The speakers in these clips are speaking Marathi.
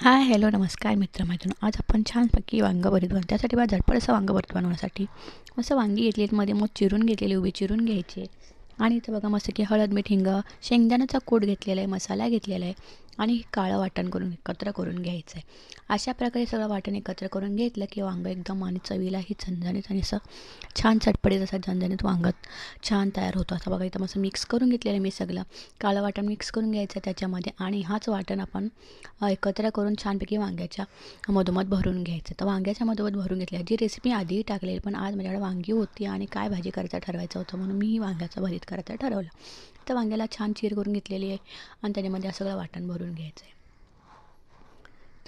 हाय हॅलो नमस्कार मित्रमैत्रिणी आज आपण छानपैकी वांगं भरीत बनवू त्यासाठी बा झटपट असं वांगं भरीत बनवण्यासाठी मस्त वांगी घेतली आहेत. मध्ये मग चिरून घेतलेली उभी चिरून घ्यायची आणि इथं बघा मस्त की हळद मीठ हिंग शेंगदाण्याचा कूट घेतलेला आहे मसाला घेतलेला आहे. आणि हे काळं वाटण करून एकत्र करून घ्यायचं आहे अशा प्रकारे सगळं वाटण एकत्र करून घेतलं की वांगं एकदम आणि चवीलाही झणझणीत आणि असं छान चटपटीत असं झणझणीत वांगत छान तयार होतो. असं बघा इथं असं मिक्स करून घेतलेलं मी सगळं. काळं वाटण मिक्स करून घ्यायचं त्याच्यामध्ये आणि हाच वाटण आपण एकत्र करून छानपैकी वांग्याच्या मधोमध भरून घ्यायचं. तर वांग्याच्या मधोमध भरून घेतल्या जी रेसिपी आधीही टाकलेली पण आज माझ्याकडे वांगी होती आणि काय भाजी करायचं ठरवायचं होतं म्हणून मी वांग्याचं भरीत करायचं ठरवलं. वांग्याला छान चीर करून घेतलेली आहे. आणि त्याच्यामध्ये सगळं वाटण भरून घ्यायचं आहे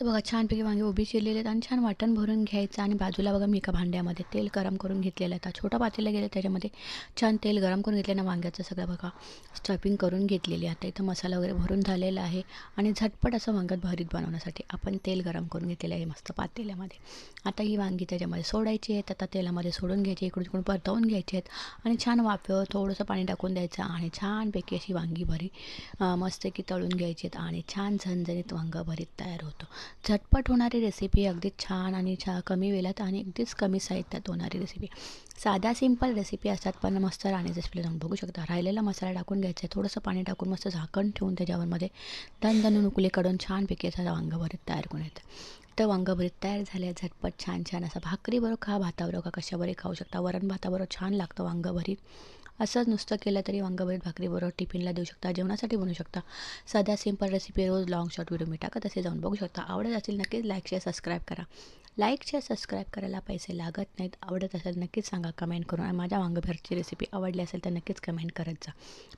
तर बघा छानपैकी वांगे उभी चिरलेले आहेत आणि छान वाटण भरून घ्यायचं आणि बाजूला बघा मी एका भांड्यामध्ये तेल गरम करून घेतलेलं आहे. छोटा पातेला गेलं त्याच्यामध्ये छान तेल गरम करून घेतलं वांग्याचं सगळं बघा स्टफिंग करून घेतलेली आता इथं मसाला वगैरे भरून झालेला आहे आणि झटपट असं वांग्यात भरीत बनवण्यासाठी आपण तेल गरम करून घेतलेलं आहे मस्त पातेल्यामध्ये. आता ही वांगी त्याच्यामध्ये सोडायची आहेत. आता तेलामध्ये सोडून घ्यायची इकडून तिकडून परतवून घ्यायची आहेत आणि छान वाफेवर थोडंसं पाणी टाकून द्यायचं आणि छानपैकी अशी वांगी भरी मस्त की तळून घ्यायची आहेत आणि छान झणझणीत वांगं भरीत तयार होतो. झटपट होणारी रेसिपी अगदीच छान आणि छा कमी वेळात आणि अगदीच कमी साहित्यात होणारी रेसिपी साध्या सिंपल रेसिपी असतात पण मस्त राणी रेसिपीला जाऊन बघू शकता. राहिलेला मसाला टाकून घ्यायचा आहे थोडंसं पाणी टाकून मस्त झाकण ठेवून त्याच्यावरमध्ये दन दन उकली काढून छानपैकी असा वांगभरीत तयार करून येतं. तर वांगाभरीत तयार झाले झटपट छान छान असा भाकरीबरोबर खा भाताबरोबर का कशाबरोबर खाऊ शकता. वरण भाताबरोबर छान लागतं वांगभरीत. असंच नुसतं केलं तरी वांगभरीत भाकरीबरोबर टिफिनला देऊ शकता जेवणासाठी बनवू शकता. साध्या सिंपल रेसिपी रोज लॉंग शॉर्ट व्हिडिओ मी टाकत असे जाऊन बघू शकता. आवडत असेल नक्कीच लाईक शेअर सबस्क्राईब करा. लाईक शेअर सबस्क्राईब करायला पैसे लागत नाहीत. आवडत असेल नक्कीच सांगा कमेंट करून. आणि माझ्या वांगभरची रेसिपी आवडली असेल तर नक्कीच कमेंट करत जा.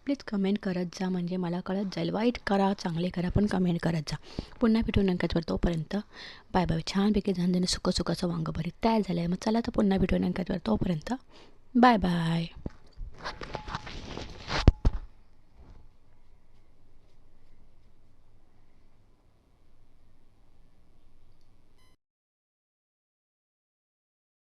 प्लीज कमेंट करत जा म्हणजे मला कळत जाईल. वाईट करा चांगले करा पण कमेंट करत जा. पुन्हा भेटून नंकाचवर तोपर्यंत बाय बाय छानपैकी झंझणी सुकं सुकाचं वांग भरीत तयार झालं आहे मग चला तर पुन्हा भेटून नंकाचवर तोपर्यंत बाय बाय